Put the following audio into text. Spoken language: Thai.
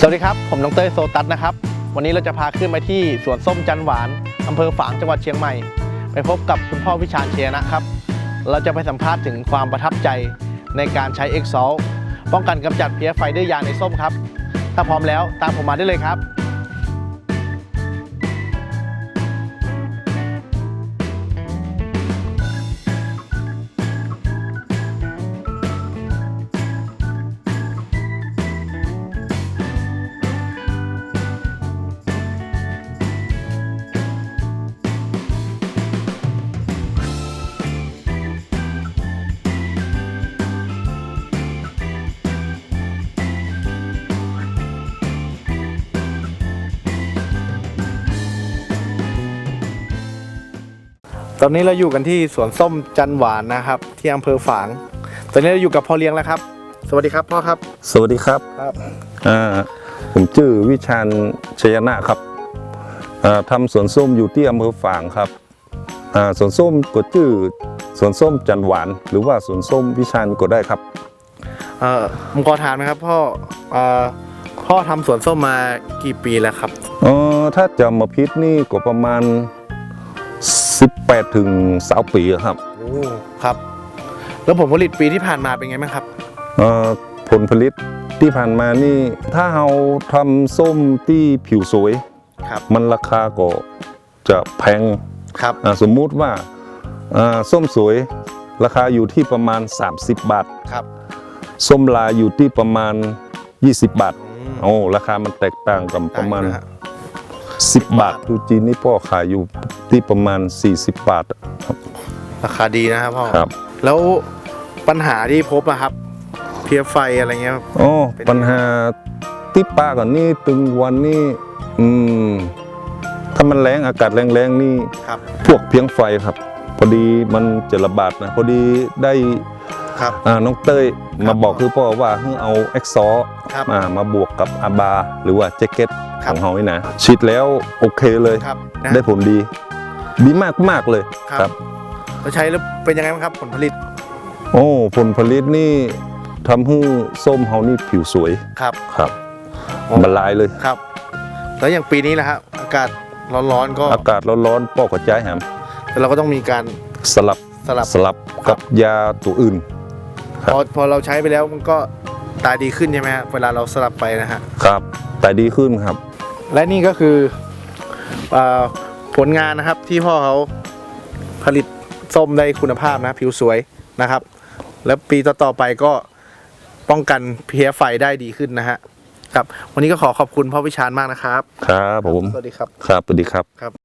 สวัสดีครับ ผมน้องเต้ยโซตัสนะครับ วันนี้เราจะพาขึ้นไปที่สวนส้มจันหวานอำเภอฝางจังหวัดเชียงใหม่ ไปพบกับคุณพ่อวิชาญเชียนะครับ เราจะไปสัมภาษณ์ถึงความประทับใจในการใช้เอ็กซอลป้องกันกำจัดเพี้ยไฟด้วยยาในส้มครับ ถ้าพร้อมแล้วตามผมมาได้เลยครับ ตอนนี้เราอยู่กันที่สวนส้มจันหวานนะครับ ที่อำเภอฝาง ตอนนี้เราอยู่กับพ่อเลี้ยงแล้วครับ สวัสดีครับพ่อครับสวัสดีครับครับอ่าผมชื่อวิชาญชยนะครับอ่าทำสวนส้มอยู่ที่อำเภอฝางครับอ่าสวนส้มก็ชื่อสวนส้มจันหวาน หรือว่าสวนส้มวิชาญก็ได้ครับเอ่อผมขอถามนะครับพ่อเอ่อพ่อทำสวนส้มมากี่ปีแล้วครับ เออถ้าจำมาพิษนี่ก็ประมาณ 18 ถึง20ปีอะครับโอ้ครับ แล้วผลผลิตปีที่ผ่านมาเป็นไงบ้างครับเอ่อผลผลิตที่ผ่านมานี่ถ้าเราทำส้มที่ผิวสวย ครับมันราคาก็จะแพงครับอ่าสมมุติว่าอ่าส้มสวยราคาอยู่ที่ประมาณ 30 บาท ครับส้มลายอยู่ที่ประมาณ 20 บาท อืม โอ้ราคามันแตกต่างกันประมาณต่งอยู่นฮ 10บาททูจีนนี่พ่อขายอยู่ที่ประมาณ 40 บาทครับ ราคาดีนะครับพ่อครับ แล้วปัญหาที่พบอะครับ เพี้ยไฟอะไรเงี้ยโอ้เป็นปัญหาที่ป้าก่อนนี่ตึงวันนี่อืมถ้ามันแรงอากาศแรงๆนี่ ครับพวกเพียงไฟครับ พอดีมันจะระบาดนะ พอดีได้ครับ อ่าน้องเต้ยครับมาบอกคือพ่อว่าให้เอาเอ็กซอ ครับมามาบวกกับอาบาหรือว่าแจ็คเก็ตคขรับองเขานี่นะฉีดแล้วโอเคเลย ครับนะได้ผลดี ดีมากมากๆเลยครับแล้วใช้แล้วเป็นยังไงบ้างครับผลผลิตโอ้ผลผลิตนี่ทำให้ส้มเขานี่ผิวสวยครับ ครับโอ้ บรรลายเลย ครับ แล้วอย่างปีนี้แหละครับอากาศร้อนๆก็อากาศร้อนๆปอกกระจายแหมเราก็ต้องมีการสลับสลับ สลับกับยาตัวอื่น ครับพอพอเราใช้ไปแล้วมันก็ ตายดีขึ้นใช่ไหมฮะเวลาเราสลับไปนะฮะ ครับแต่ดีขึ้นครับ และนี่ก็คือเออผลงานนะครับที่พ่อเขาผลิตส้มได้คุณภาพนะ ผิวสวยนะครับ แล้วปีต่อๆไปก็ป้องกันเพี้ยไฟได้ดีขึ้นนะฮะครับ วันนี้ก็ขอขอบคุณพ่อวิชาญมากนะครับ ครับผม สวัสดีครับ ครับสวัสดีครับ ครับ